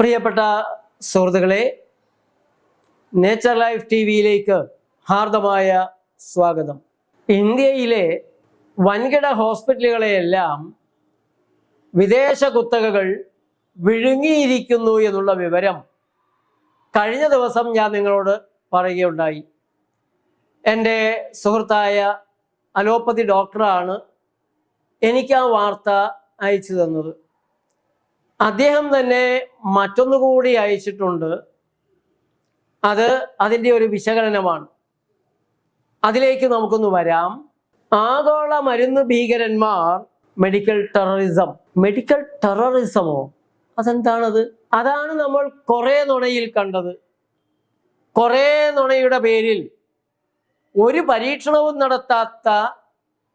പ്രിയപ്പെട്ട സുഹൃത്തുക്കളെ nature life T വിയിലേക്ക് ഹാർദമായ സ്വാഗതം. ഇന്ത്യയിലെ വൻകിട ഹോസ്പിറ്റലുകളെയെല്ലാം വിദേശ കുത്തകകൾ വിഴുങ്ങിയിരിക്കുന്നു എന്നുള്ള വിവരം കഴിഞ്ഞ ദിവസം ഞാൻ നിങ്ങളോട് പറയുകയുണ്ടായി. എന്റെ സുഹൃത്തായ അലോപ്പതി ഡോക്ടറാണ് എനിക്ക് ആ വാർത്ത അയച്ചു തന്നത്. അദ്ദേഹം തന്നെ മറ്റൊന്നുകൂടി അയച്ചിട്ടുണ്ട്. അത് അതിന്റെ ഒരു വിശകലനമാണ്. അതിലേക്ക് നമുക്കൊന്ന് വരാം. ആഗോള മരുന്ന് ഭീകരന്മാർ മെഡിക്കൽ ടെററിസം മെഡിക്കൽ ടെററിസമോ അതെന്താണത്? അതാണ് നമ്മൾ കുറേ നുണയിൽ കണ്ടത്. കുറേ നുണയുടെ പേരിൽ ഒരു പരീക്ഷണവും നടത്താത്ത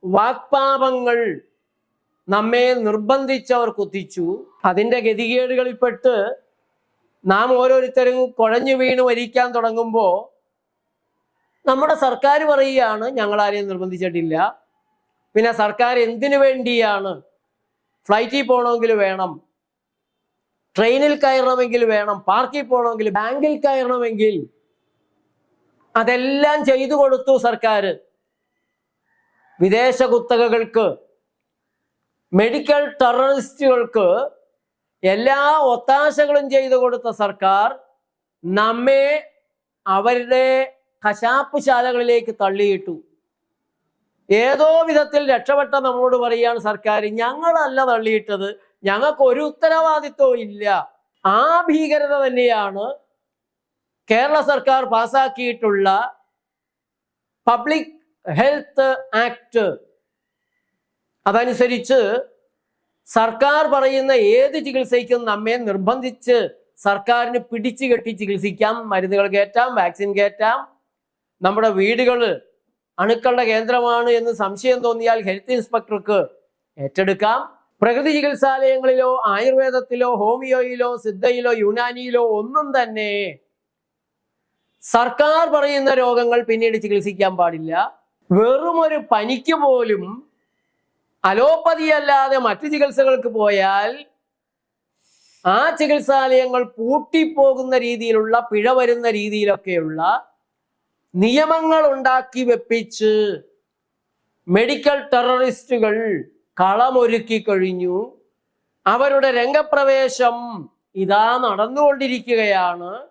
വാക്പാപങ്ങൾ നമ്മെ നിർബന്ധിച്ചവർ കുത്തിച്ചു അതിന്റെ ഗതികേടുകളിൽപ്പെട്ട് നാം ഓരോരുത്തരും കുഴഞ്ഞു വീണ് മരിക്കാൻ തുടങ്ങുമ്പോൾ നമ്മുടെ സർക്കാർ പറയുകയാണ് ഞങ്ങളാരെയും നിർബന്ധിച്ചിട്ടില്ല. പിന്നെ സർക്കാർ എന്തിനു വേണ്ടിയാണ് ഫ്ലൈറ്റിൽ പോകണമെങ്കിൽ വേണം ട്രെയിനിൽ കയറണമെങ്കിൽ വേണം പാർക്കിൽ പോകണമെങ്കിൽ ബാങ്കിൽ കയറണമെങ്കിൽ അതെല്ലാം ചെയ്തു കൊടുത്തു സർക്കാർ. വിദേശ കുത്തകകൾക്ക് മെഡിക്കൽ ടെററിസ്റ്റുകൾക്ക് എല്ലാ ഒത്താശകളും ചെയ്തു കൊടുത്ത സർക്കാർ നമ്മെ അവരുടെ കശാപ്പ് ശാലകളിലേക്ക് തള്ളിയിട്ടു. ഏതോ വിധത്തിൽ രക്ഷപ്പെട്ട നമ്മളോട് പറയുകയാണ് സർക്കാർ ഞങ്ങളല്ല തള്ളിയിട്ടത്. ഞങ്ങൾക്ക് ഒരു ഉത്തരവാദിത്വവും ഇല്ല. ആ ഭീകരത തന്നെയാണ് കേരള സർക്കാർ പാസാക്കിയിട്ടുള്ള പബ്ലിക് ഹെൽത്ത് ആക്ട് അതനുസരിച്ച് സർക്കാർ പറയുന്ന ഏത് ചികിത്സയ്ക്കും നമ്മെ നിർബന്ധിച്ച് സർക്കാരിന് പിടിച്ചു കെട്ടി ചികിത്സിക്കാം മരുന്നുകൾ കയറ്റാം വാക്സിൻ കയറ്റാം. നമ്മുടെ വീടുകൾ അണുക്കളുടെ കേന്ദ്രമാണ് എന്ന് സംശയം തോന്നിയാൽ ഹെൽത്ത് ഇൻസ്പെക്ടർക്ക് ഏറ്റെടുക്കാം. പ്രകൃതി ചികിത്സാലയങ്ങളിലോ ആയുർവേദത്തിലോ ഹോമിയോയിലോ സിദ്ധയിലോ യുനാനിയിലോ ഒന്നും തന്നെ സർക്കാർ പറയുന്ന രോഗങ്ങൾ പിന്നീട് ചികിത്സിക്കാൻ പാടില്ല. വെറുമൊരു പനിക്ക് പോലും അലോപ്പതി അല്ലാതെ മറ്റു ചികിത്സകൾക്ക് പോയാൽ ആ ചികിത്സാലയങ്ങൾ പൂട്ടിപ്പോകുന്ന രീതിയിലുള്ള പിഴ വരുന്ന രീതിയിലൊക്കെയുള്ള നിയമങ്ങൾ ഉണ്ടാക്കി വെപ്പിച്ച് മെഡിക്കൽ ടെററിസ്റ്റുകൾ കളമൊരുക്കി കഴിഞ്ഞു. അവരുടെ രംഗപ്രവേശം ഇതാ നടന്നുകൊണ്ടിരിക്കുകയാണ്.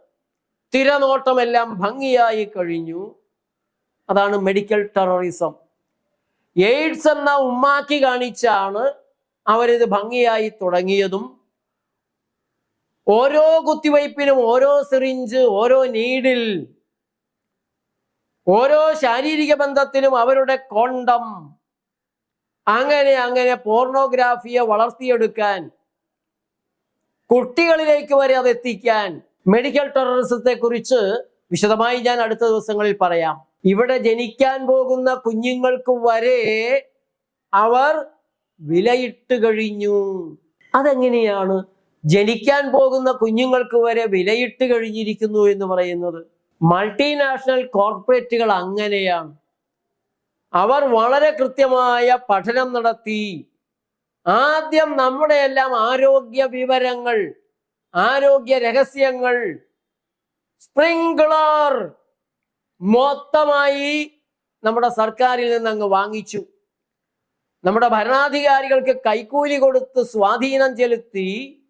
തിരനോട്ടമെല്ലാം ഭംഗിയായി കഴിഞ്ഞു. അതാണ് മെഡിക്കൽ ടെററിസം എയ്ഡ്സ് എന്ന ഉമ്മാക്കി കാണിച്ചാണ് അവരിത് ഭംഗിയായി തുടങ്ങിയതും ഓരോ കുത്തിവയ്പ്പിനും ഓരോ സിറിഞ്ച് ഓരോ നീഡിൽ ഓരോ ശാരീരിക ബന്ധത്തിനും അവരുടെ കോണ്ടം. അങ്ങനെ അങ്ങനെ പോർണോഗ്രാഫിയെ വളർത്തിയെടുക്കാൻ കുട്ടികളിലേക്ക് വരെ അത് എത്തിക്കാൻ മെഡിക്കൽ ടെററിസത്തെ കുറിച്ച് വിശദമായി ഞാൻ അടുത്ത ദിവസങ്ങളിൽ പറയാം. ഇവിടെ ജനിക്കാൻ പോകുന്ന കുഞ്ഞുങ്ങൾക്ക് വരെ അവർ വിലയിട്ട് കഴിഞ്ഞു. അതെങ്ങനെയാണ്? ജനിക്കാൻ പോകുന്ന കുഞ്ഞുങ്ങൾക്ക് വരെ വിലയിട്ട് കഴിഞ്ഞിരിക്കുന്നു എന്ന് പറയുന്നത്. മൾട്ടിനാഷണൽ കോർപ്പറേറ്റുകൾ അങ്ങനെയാണ്. അവർ വളരെ കൃത്യമായ പഠനം നടത്തി. ആദ്യം നമ്മുടെ എല്ലാം ആരോഗ്യ വിവരങ്ങൾ ആരോഗ്യ രഹസ്യങ്ങൾ സ്പ്രിംഗ്ലർ മൊത്തമായി നമ്മുടെ സർക്കാരിൽ നിന്ന് അങ്ങ് വാങ്ങിച്ചു. നമ്മുടെ ഭരണാധികാരികൾക്ക് കൈക്കൂലി കൊടുത്ത് സ്വാധീനം ചെലുത്തി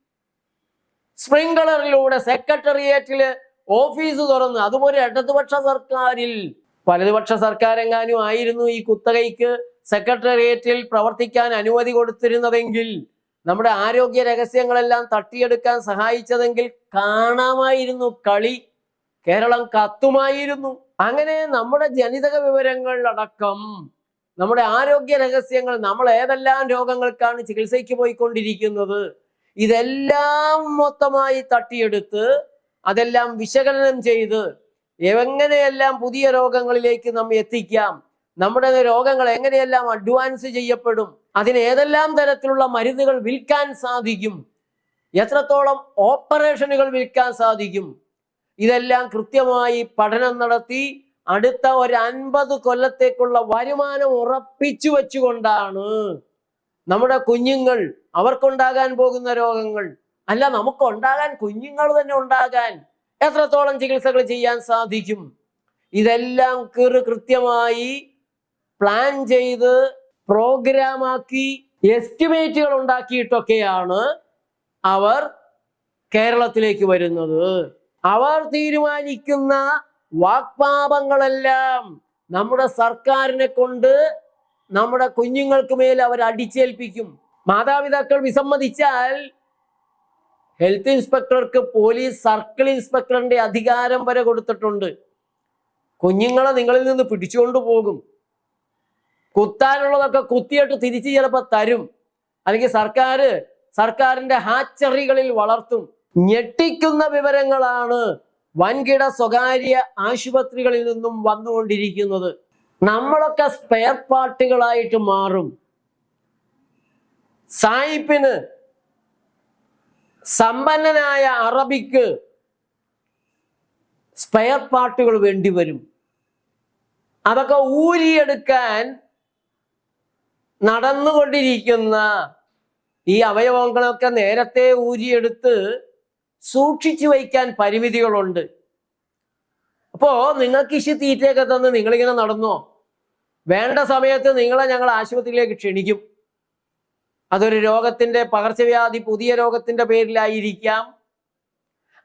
സ്പ്രിങ്ക്ളറിലൂടെ സെക്രട്ടേറിയറ്റിൽ ഓഫീസ് തുറന്ന്. അതുപോലെ ഇടതുപക്ഷ സർക്കാരിൽ. വലതുപക്ഷ സർക്കാരെങ്ങാനും ആയിരുന്നു ഈ കുത്തകയ്ക്ക് സെക്രട്ടേറിയറ്റിൽ പ്രവർത്തിക്കാൻ അനുമതി കൊടുത്തിരുന്നതെങ്കിൽ നമ്മുടെ ആരോഗ്യ രഹസ്യങ്ങളെല്ലാം തട്ടിയെടുക്കാൻ സഹായിച്ചതെങ്കിൽ കാണാമായിരുന്നു കളി. കേരളം കത്തുമായിരുന്നു. അങ്ങനെ നമ്മുടെ ജനിതക വിവരങ്ങളടക്കം നമ്മുടെ ആരോഗ്യ രഹസ്യങ്ങൾ നമ്മൾ ഏതെല്ലാം രോഗങ്ങൾക്കാണ് ചികിത്സയ്ക്ക് പോയിക്കൊണ്ടിരിക്കുന്നത് ഇതെല്ലാം മൊത്തമായി തട്ടിയെടുത്ത് അതെല്ലാം വിശകലനം ചെയ്ത് എങ്ങനെയെല്ലാം പുതിയ രോഗങ്ങളിലേക്ക് നമ്മൾ എത്തിക്കാം നമ്മുടെ രോഗങ്ങൾ എങ്ങനെയെല്ലാം അഡ്വാൻസ് ചെയ്യപ്പെടും അതിന് ഏതെല്ലാം തരത്തിലുള്ള മരുന്നുകൾ വിൽക്കാൻ സാധിക്കും എത്രത്തോളം ഓപ്പറേഷനുകൾ വിൽക്കാൻ സാധിക്കും ഇതെല്ലാം കൃത്യമായി പഠനം നടത്തി അടുത്ത ഒരു അൻപത് കൊല്ലത്തേക്കുള്ള വരുമാനം ഉറപ്പിച്ചു വെച്ചുകൊണ്ടാണ് നമ്മുടെ കുഞ്ഞുങ്ങൾ അവർക്കുണ്ടാകാൻ പോകുന്ന രോഗങ്ങൾ. അല്ല നമുക്ക് ഉണ്ടാകാൻ കുഞ്ഞുങ്ങൾ തന്നെ ഉണ്ടാകാൻ എത്രത്തോളം ചികിത്സകൾ ചെയ്യാൻ സാധിക്കും? ഇതെല്ലാം കീറ് കൃത്യമായി പ്ലാൻ ചെയ്ത് പ്രോഗ്രാമാക്കി എസ്റ്റിമേറ്റുകൾ ഉണ്ടാക്കിയിട്ടൊക്കെയാണ് അവർ കേരളത്തിലേക്ക് വരുന്നത്. അവർ തീരുമാനിക്കുന്ന വാക്പാപങ്ങളെല്ലാം നമ്മുടെ സർക്കാരിനെ കൊണ്ട് നമ്മുടെ കുഞ്ഞുങ്ങൾക്ക് മേൽ അവർ അടിച്ചേൽപ്പിക്കും. മാതാപിതാക്കൾ വിസമ്മതിച്ചാൽ ഹെൽത്ത് ഇൻസ്പെക്ടർക്ക് പോലീസ് സർക്കിൾ ഇൻസ്പെക്ടറിന്റെ അധികാരം വരെ കൊടുത്തിട്ടുണ്ട്. കുഞ്ഞുങ്ങളെ നിങ്ങളിൽ നിന്ന് പിടിച്ചുകൊണ്ട് പോകും. കുത്താനുള്ളതൊക്കെ കുത്തിയിട്ട് തിരിച്ച് ചിലപ്പോൾ തരും. അല്ലെങ്കിൽ സർക്കാർ സർക്കാരിന്റെ ഹാച്ചറികളിൽ വളർത്തും. ഞെട്ടിക്കുന്ന വിവരങ്ങളാണ് വൻകിട സ്വകാര്യ ആശുപത്രികളിൽ നിന്നും വന്നുകൊണ്ടിരിക്കുന്നത്. നമ്മളൊക്കെ സ്പെയർ പാർട്ടുകളായിട്ട് മാറും. സായിപ്പിന് സമ്പന്നനായ അറബിക്ക് സ്പെയർ പാർട്ടുകൾ വേണ്ടി വരും. അതൊക്കെ ഊരിയെടുക്കാൻ നടന്നുകൊണ്ടിരിക്കുന്ന ഈ അവയവങ്ങളൊക്കെ നേരത്തെ ഊരിയെടുത്ത് സൂക്ഷിച്ചു വയ്ക്കാൻ പരിമിതികളുണ്ട്. അപ്പോ നിങ്ങൾക്ക് ഇശി തീറ്റയൊക്കെ തന്ന് നിങ്ങളിങ്ങനെ നടന്നോ? വേണ്ട സമയത്ത് നിങ്ങളെ ഞങ്ങൾ ആശുപത്രിയിലേക്ക് ക്ഷണിക്കും. അതൊരു രോഗത്തിന്റെ പകർച്ചവ്യാധി പുതിയ രോഗത്തിന്റെ പേരിലായിരിക്കാം.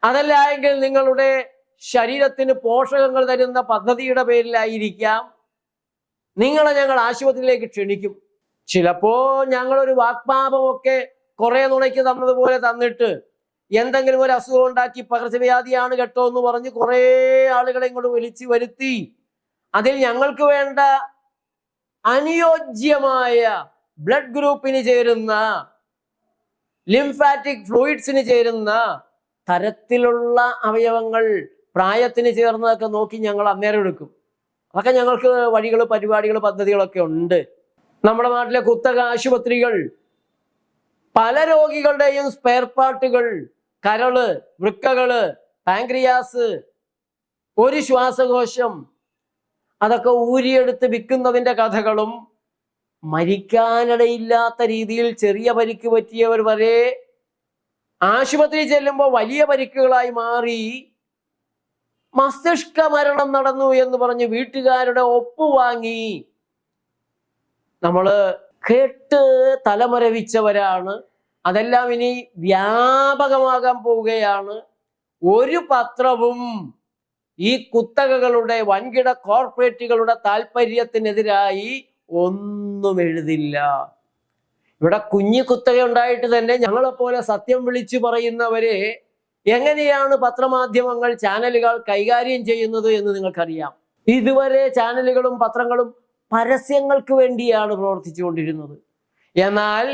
അതല്ല എങ്കിൽ നിങ്ങളുടെ ശരീരത്തിന് പോഷകങ്ങൾ തരുന്ന പദ്ധതിയുടെ പേരിലായിരിക്കാം. നിങ്ങളെ ഞങ്ങൾ ആശുപത്രിയിലേക്ക് ക്ഷണിക്കും. ചിലപ്പോ ഞങ്ങളൊരു വാക്പാപമൊക്കെ കുറെ നുണയ്ക്ക് തന്നതുപോലെ തന്നിട്ട് എന്തെങ്കിലും ഒരു അസുഖം ഉണ്ടാക്കി പകർച്ചവ്യാധിയാണ് കേട്ടോ എന്ന് പറഞ്ഞ് കുറേ ആളുകളെ ഇങ്ങോട്ട് വിളിച്ചു വരുത്തി. അതിൽ ഞങ്ങൾക്ക് വേണ്ട അനുയോജ്യമായ ബ്ലഡ് ഗ്രൂപ്പിന് ചേരുന്ന ലിംഫാറ്റിക് ഫ്ലൂയിഡ്സിന് ചേരുന്ന തരത്തിലുള്ള അവയവങ്ങൾ പ്രായത്തിന് ചേർന്നതൊക്കെ നോക്കി ഞങ്ങൾ അന്നേരം എടുക്കും. അതൊക്കെ ഞങ്ങൾക്ക് വഴികൾ പരിപാടികൾ പദ്ധതികളൊക്കെ ഉണ്ട്. നമ്മുടെ നാട്ടിലെ കുത്തക ആശുപത്രികൾ പല രോഗികളുടെയും സ്പെയർ പാർട്ടുകൾ കരൾ വൃക്കകൾ പാങ്ക്രിയാസ് ഒരു ശ്വാസകോശം അതൊക്കെ ഊരിയെടുത്ത് വിൽക്കുന്നതിന്റെ കഥകളും മരിക്കാനിടയില്ലാത്ത രീതിയിൽ ചെറിയ പരിക്ക് പറ്റിയവർ വരെ ആശുപത്രി ചെല്ലുമ്പോൾ വലിയ പരിക്കുകളായി മാറി മസ്തിഷ്ക മരണം നടന്നു എന്ന് പറഞ്ഞ് വീട്ടുകാരുടെ ഒപ്പ് വാങ്ങി നമ്മൾ കേട്ട് തലമരവിച്ചവരാണ് അതെല്ലാം ഇനി വ്യാപകമാകാൻ പോവുകയാണ്. ഒരു പത്രവും ഈ കുത്തകകളുടെ വൻകിട കോർപ്പറേറ്റുകളുടെ താല്പര്യത്തിനെതിരായി ഒന്നും എഴുതില്ല. ഇവിടെ കുഞ്ഞു കുത്തക ഉണ്ടായിട്ട് തന്നെ ഞങ്ങളെപ്പോലെ സത്യം വിളിച്ചു പറയുന്നവരെ എങ്ങനെയാണ് പത്രമാധ്യമങ്ങൾ ചാനലുകൾ കൈകാര്യം ചെയ്യുന്നത് എന്ന് നിങ്ങൾക്കറിയാം. ഇതുവരെ ചാനലുകളും പത്രങ്ങളും പരസ്യങ്ങൾക്ക് വേണ്ടിയാണ് പ്രവർത്തിച്ചുകൊണ്ടിരുന്നത്. എന്നാൽ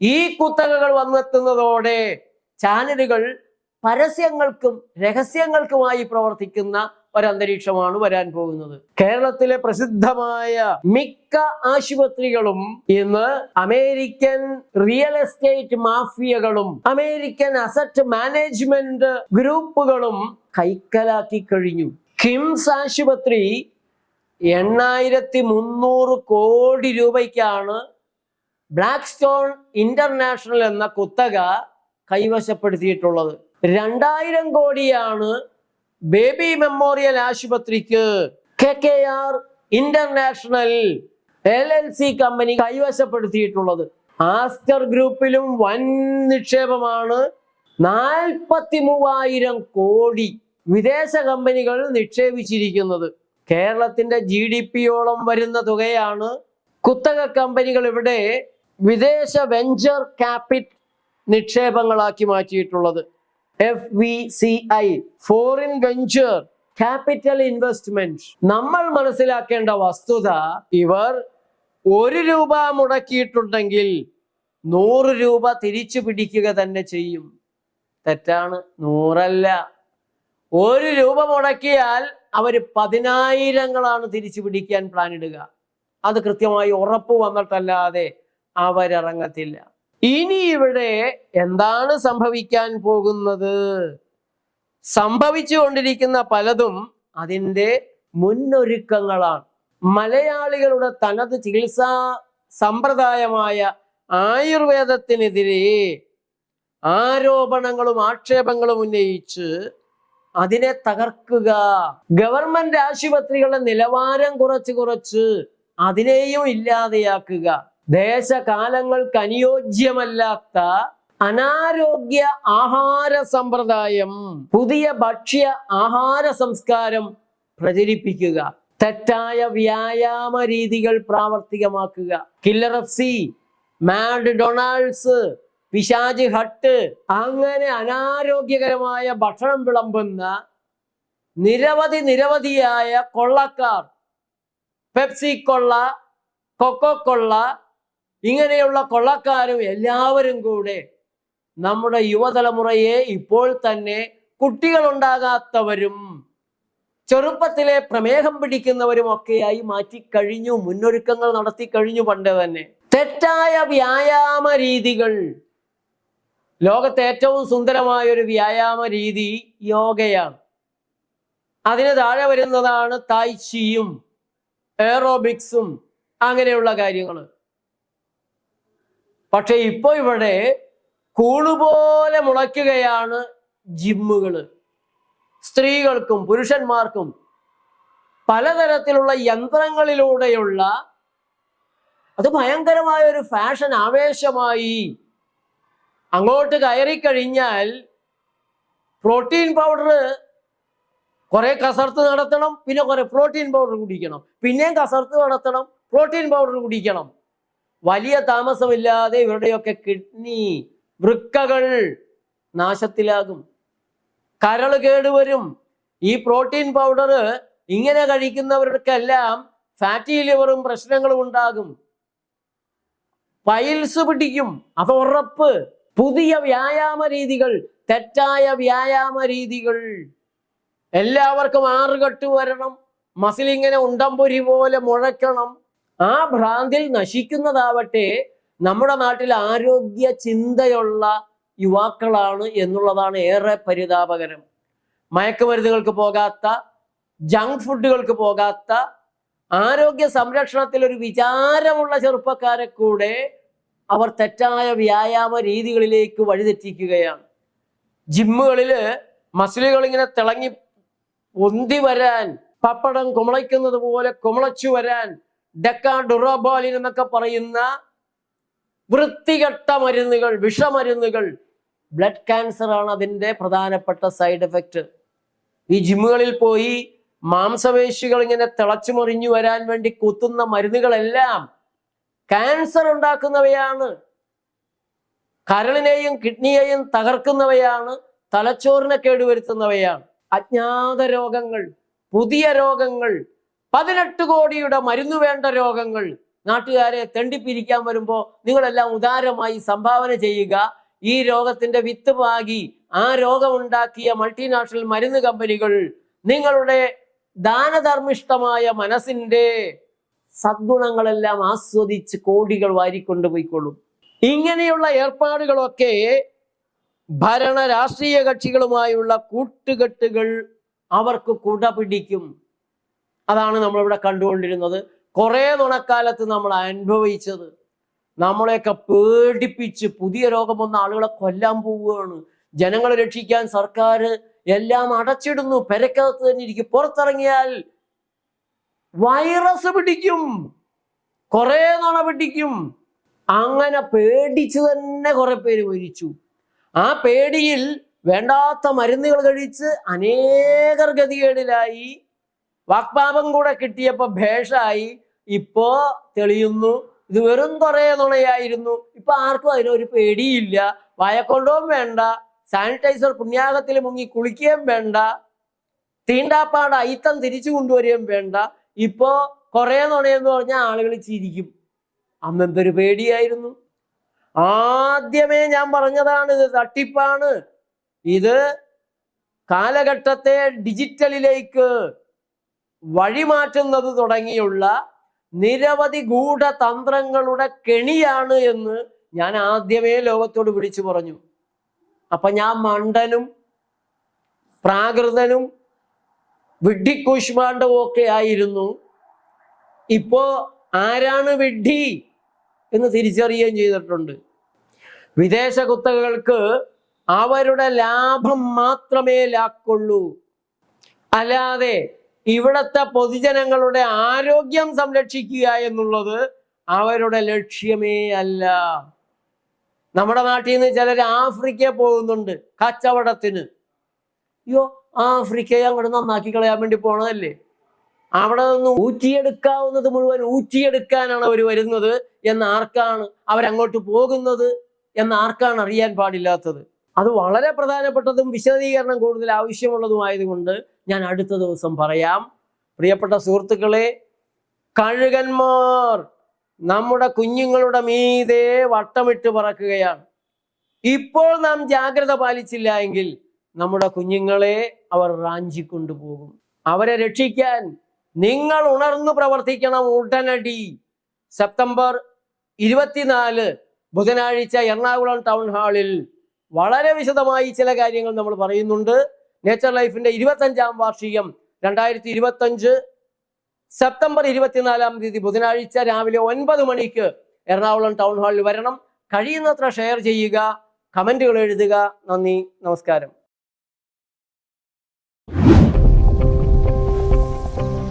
ഈ കുത്തകകൾ വന്നെത്തുന്നതോടെ ചാനലുകൾ പരസ്യങ്ങൾക്കും രഹസ്യങ്ങൾക്കുമായി പ്രവർത്തിക്കുന്ന ഒരന്തരീക്ഷമാണ് വരാൻ പോകുന്നത്. കേരളത്തിലെ പ്രസിദ്ധമായ മിക്ക ആശുപത്രികളും ഇന്ന് അമേരിക്കൻ റിയൽ എസ്റ്റേറ്റ് മാഫിയകളും അമേരിക്കൻ അസറ്റ് മാനേജ്മെന്റ് ഗ്രൂപ്പുകളും കൈക്കലാക്കി കഴിഞ്ഞു. കിംസ് ആശുപത്രി എണ്ണായിരത്തി മുന്നൂറ് കോടി രൂപയ്ക്കാണ് ബ്ലാക്ക് സ്റ്റോൺ ഇന്റർനാഷണൽ എന്ന കുത്തക കൈവശപ്പെടുത്തിയിട്ടുള്ളത്. രണ്ടായിരം കോടിയാണ് ബേബി മെമ്മോറിയൽ ആശുപത്രിക്ക് K K R international L L C company കൈവശപ്പെടുത്തിയിട്ടുള്ളത്. Aster ഗ്രൂപ്പിലും വൻ നിക്ഷേപമാണ്. നാൽപ്പത്തി മൂവായിരം കോടി വിദേശ കമ്പനികൾ നിക്ഷേപിച്ചിരിക്കുന്നത്. കേരളത്തിന്റെ ജി ഡി പിയോളം വരുന്ന തുകയാണ് കുത്തക കമ്പനികൾ ഇവിടെ വിദേശ വെഞ്ചർ ക്യാപിറ്റ് നിക്ഷേപങ്ങളാക്കി മാറ്റിയിട്ടുള്ളത്. F V C I foreign venture capital investment നമ്മൾ മനസ്സിലാക്കേണ്ട വസ്തുത ഇവർ ഒരു രൂപ മുടക്കിയിട്ടുണ്ടെങ്കിൽ നൂറ് രൂപ തിരിച്ചു പിടിക്കുക തന്നെ ചെയ്യും. തെറ്റാണ് നൂറല്ല. ഒരു രൂപ മുടക്കിയാൽ അവർ പതിനായിരങ്ങളാണ് തിരിച്ചു പിടിക്കാൻ പ്ലാൻ ഇടുക. അത് കൃത്യമായി ഉറപ്പ് വന്നിട്ടല്ലാതെ അവരിറങ്ങത്തില്ല. ഇനി ഇവിടെ എന്താണ് സംഭവിക്കാൻ പോകുന്നത്? സംഭവിച്ചുകൊണ്ടിരിക്കുന്ന പലതും അതിന്റെ മുന്നൊരുക്കങ്ങളാണ്. മലയാളികളുടെ തനത് ചികിത്സാ സമ്പ്രദായമായ ആയുർവേദത്തിനെതിരെ ആരോപണങ്ങളും ആക്ഷേപങ്ങളും ഉന്നയിച്ച് അതിനെ തകർക്കുക. ഗവൺമെന്റ് ആശുപത്രികളുടെ നിലവാരം കുറച്ച് കുറച്ച് അതിനെയും ഇല്ലാതെയാക്കുക. ദേശകാലങ്ങൾക്ക് അനുയോജ്യമല്ലാത്ത അനാരോഗ്യ ആഹാര സമ്പ്രദായം പുതിയ ഭക്ഷ്യ ആഹാര സംസ്കാരം പ്രചരിപ്പിക്കുക തെറ്റായ വ്യായാമ രീതികൾ പ്രാവർത്തികമാക്കുക. Killer F C McDonald's pizza hut അങ്ങനെ അനാരോഗ്യകരമായ ഭക്ഷണം വിളമ്പുന്ന നിരവധി നിരവധിയായ കൊള്ളക്കാർ. പെപ്സി കൊള്ള കൊക്കോ കൊള്ള ഇങ്ങനെയുള്ള കൊള്ളക്കാരും എല്ലാവരും കൂടെ നമ്മുടെ യുവതലമുറയെ ഇപ്പോൾ തന്നെ കുട്ടികളുണ്ടാകാത്തവരും ചെറുപ്പത്തിലെ പ്രമേഹം പിടിക്കുന്നവരും ഒക്കെയായി മാറ്റിക്കഴിഞ്ഞു മുന്നൊരുക്കങ്ങൾ നടത്തി കഴിഞ്ഞു പണ്ട് തന്നെ. തെറ്റായ വ്യായാമ രീതികൾ. ലോകത്തെ ഏറ്റവും സുന്ദരമായ ഒരു വ്യായാമ രീതി യോഗയാണ്. അതിന് താഴെ വരുന്നതാണ് തായ്ച്ചിയും എയറോബിക്സും അങ്ങനെയുള്ള കാര്യങ്ങൾ പക്ഷെ ഇപ്പൊ ഇവിടെ കൂണുപോലെ മുളയ്ക്കുകയാണ് ജിമ്മുകൾ സ്ത്രീകൾക്കും പുരുഷന്മാർക്കും പലതരത്തിലുള്ള യന്ത്രങ്ങളിലൂടെയുള്ള അത് ഭയങ്കരമായ ഒരു ഫാഷൻ ആവേശമായി അങ്ങോട്ട് കയറി കഴിഞ്ഞാൽ പ്രോട്ടീൻ പൗഡർ കുറെ കസർത്ത് നടത്തണം പിന്നെ കുറെ പ്രോട്ടീൻ പൗഡർ കുടിക്കണം പിന്നെയും കസർത്ത് നടത്തണം പ്രോട്ടീൻ പൗഡർ കുടിക്കണം. വലിയ താമസമില്ലാതെ ഇവരുടെയൊക്കെ കിഡ്നി വൃക്കകൾ നാശത്തിലാകും. കരൾ കേടുവരും. ഈ പ്രോട്ടീൻ പൗഡർ ഇങ്ങനെ കഴിക്കുന്നവർക്കെല്ലാം ഫാറ്റി ലിവറും പ്രശ്നങ്ങളും ഉണ്ടാകും. പൈൽസ് പിടിക്കും. അത് ഉറപ്പ്. പുതിയ വ്യായാമ രീതികൾ തെറ്റായ വ്യായാമ രീതികൾ. എല്ലാവർക്കും ആറുകെട്ട് വരണം. മസിൽ ഇങ്ങനെ ഉണ്ടംപൊരി പോലെ മുഴക്കണം. ആ ഭ്രാന്തിൽ നശിക്കുന്നതാവട്ടെ നമ്മുടെ നാട്ടിൽ ആരോഗ്യ ചിന്തയുള്ള യുവാക്കളാണ് എന്നുള്ളതാണ് ഏറെ പരിതാപകരം. മയക്കുമരുന്നുകൾക്ക് പോകാത്ത ജങ്ക് ഫുഡുകൾക്ക് പോകാത്ത ആരോഗ്യ സംരക്ഷണത്തിൽ ഒരു വിചാരമുള്ള ചെറുപ്പക്കാരെ കൂടെ അവർ തെറ്റായ വ്യായാമ രീതികളിലേക്ക് വഴിതെറ്റിക്കുകയാണ്. ജിമ്മുകളിൽ മസിലുകൾ ഇങ്ങനെ തിളങ്ങി ഒന്തി വരാൻ പപ്പടം കുമളയ്ക്കുന്നത് പോലെ കുമളച്ചു വരാൻ ഡെക്ക ഡുറോബോലിൻ എന്നൊക്കെ പറയുന്ന വൃത്തികെട്ട മരുന്നുകൾ വിഷമരുന്നുകൾ. ബ്ലഡ് ക്യാൻസർ ആണ് അതിന്റെ പ്രധാനപ്പെട്ട സൈഡ് എഫക്റ്റ്. ഈ ജിമ്മുകളിൽ പോയി മാംസപേശികൾ ഇങ്ങനെ തിളച്ചു മറിഞ്ഞു വരാൻ വേണ്ടി കുത്തുന്ന മരുന്നുകളെല്ലാം ക്യാൻസർ ഉണ്ടാക്കുന്നവയാണ്. കരളിനെയും കിഡ്നിയെയും തകർക്കുന്നവയാണ്. തലച്ചോറിനെ കേടുവരുത്തുന്നവയാണ്. അജ്ഞാത രോഗങ്ങൾ പുതിയ രോഗങ്ങൾ പതിനെട്ട് കോടിയുടെ മരുന്ന് വേണ്ട രോഗങ്ങൾ നാട്ടുകാരെ തെണ്ടിപ്പിരിക്കാൻ വരുമ്പോൾ നിങ്ങളെല്ലാം ഉദാരമായി സംഭാവന ചെയ്യുക. ഈ രോഗത്തിന്റെ വിത്ത് പാകി ആ രോഗമുണ്ടാക്കിയ മൾട്ടിനാഷണൽ മരുന്ന് കമ്പനികൾ നിങ്ങളുടെ ദാനധർമ്മിഷ്ടമായ മനസ്സിന്റെ സദ്ഗുണങ്ങളെല്ലാം ആസ്വദിച്ച് കോടികൾ വാരിക്കൊണ്ടുപോയിക്കൊള്ളും ഇങ്ങനെയുള്ള ഏർപ്പാടുകളൊക്കെ ഭരണ രാഷ്ട്രീയ കക്ഷികളുമായുള്ള കൂട്ടുകെട്ടുകൾ അവർക്ക് കുട പിടിക്കും അതാണ് നമ്മളിവിടെ കണ്ടുകൊണ്ടിരുന്നത്. കുറേ നുണക്കാലത്ത് നമ്മൾ അനുഭവിച്ചത് നമ്മളെയൊക്കെ പേടിപ്പിച്ച് പുതിയ രോഗം വന്ന ആളുകളെ കൊല്ലാൻ പോവുകയാണ്. ജനങ്ങളെ രക്ഷിക്കാൻ സർക്കാർ എല്ലാം അടച്ചിടുന്നു. പെരക്കകത്ത് തന്നെ ഇരിക്കും. പുറത്തിറങ്ങിയാൽ വൈറസ് പിടിക്കും. കുറേ നുണ പിടിക്കും. അങ്ങനെ പേടിച്ച് തന്നെ കുറെ പേര് മരിച്ചു. ആ പേടിയിൽ വേണ്ടാത്ത മരുന്നുകൾ കഴിച്ച് അനേകർ ഗതികേടിലായി. വാക്പാപം കൂടെ കിട്ടിയപ്പോൾ ഭേഷായി. ഇപ്പോ തെളിയുന്നു. ഇത് വെറും കുറെ നുണയായിരുന്നു. ഇപ്പൊ ആർക്കും അതിനൊരു പേടിയില്ല. വയക്കൊണ്ടവും വേണ്ട. സാനിറ്റൈസർ പുണ്യാകത്തിൽ മുങ്ങി കുളിക്കുകയും വേണ്ട. തീണ്ടാപ്പാട് അയിത്തം തിരിച്ചു കൊണ്ടുവരികയും വേണ്ട. ഇപ്പോ കൊറേ നുണയെന്ന് പറഞ്ഞാൽ ആളുകൾ ചിരിക്കും. അന്നെന്തൊരു പേടിയായിരുന്നു. ആദ്യമേ ഞാൻ പറഞ്ഞതാണ് ഇത് തട്ടിപ്പാണ്. ഇത് കാലഘട്ടത്തെ ഡിജിറ്റലിലേക്ക് വഴിമാറ്റുന്നത് തുടങ്ങിയുള്ള നിരവധി ഗൂഢതന്ത്രങ്ങളുടെ കെണിയാണ് എന്ന് ഞാൻ ആദ്യമേ ലോകത്തോട് വിളിച്ചു പറഞ്ഞു. അപ്പൊ ഞാൻ മണ്ടനും പ്രാകൃതനും വിഡ്ഢിക്കൂഷ്മാണ്ഡവും ഒക്കെ ആയിരുന്നു. ഇപ്പോ ആരാണ് വിഡ്ഢി എന്ന് തിരിച്ചറിയുകയും ചെയ്തിട്ടുണ്ട്. വിദേശ കുത്തകകൾക്ക് അവരുടെ ലാഭം മാത്രമേ ലാക്കുള്ളൂ അല്ലാതെ ഇവിടത്തെ പൊതുജനങ്ങളുടെ ആരോഗ്യം സംരക്ഷിക്കുക എന്നുള്ളത് അവരുടെ ലക്ഷ്യമേ അല്ല. നമ്മുടെ നാട്ടിൽ നിന്ന് ചിലർ ആഫ്രിക്ക പോകുന്നുണ്ട് കച്ചവടത്തിന്. അയ്യോ ആഫ്രിക്കയെ അങ്ങോട്ട് നന്നാക്കി കളയാൻ വേണ്ടി പോണതല്ലേ? അവിടെ നിന്ന് ഊറ്റിയെടുക്കാവുന്നത് മുഴുവൻ ഊറ്റിയെടുക്കാനാണ് അവർ വരുന്നത്. എന്ന് ആർക്കാണ് അവരങ്ങോട്ട് പോകുന്നത്? എന്ന് ആർക്കാണ് അറിയാൻ പാടില്ലാത്തത്? അത് വളരെ പ്രധാനപ്പെട്ടതും വിശദീകരണം കൂടുതൽ ആവശ്യമുള്ളതുമായതുകൊണ്ട് ഞാൻ അടുത്ത ദിവസം പറയാം. പ്രിയപ്പെട്ട സുഹൃത്തുക്കളെ കഴുകന്മാർ നമ്മുടെ കുഞ്ഞുങ്ങളുടെ മീതെ വട്ടമിട്ട് പറക്കുകയാണ്. ഇപ്പോൾ നാം ജാഗ്രത പാലിച്ചില്ല എങ്കിൽ നമ്മുടെ കുഞ്ഞുങ്ങളെ അവർ റാഞ്ചി കൊണ്ടുപോകും അവരെ രക്ഷിക്കാൻ നിങ്ങൾ ഉണർന്നു പ്രവർത്തിക്കണം ഉടനടി. സെപ്റ്റംബർ ഇരുപത്തിനാല് ബുധനാഴ്ച എറണാകുളം ടൗൺ ഹാളിൽ വളരെ വിശദമായി ചില കാര്യങ്ങൾ നമ്മൾ പറയുന്നുണ്ട്. നേച്ചർ ലൈഫിന്റെ ഇരുപത്തഞ്ചാം വാർഷികം രണ്ടായിരത്തി ഇരുപത്തഞ്ച് സെപ്റ്റംബർ ഇരുപത്തിനാലാം തീയതി ബുധനാഴ്ച രാവിലെ ഒൻപത് മണിക്ക് എറണാകുളം ടൗൺ ഹാളിൽ വരണം. കഴിയുന്നത്ര ഷെയർ ചെയ്യുക കമന്റുകൾ എഴുതുക. നന്ദി നമസ്കാരം.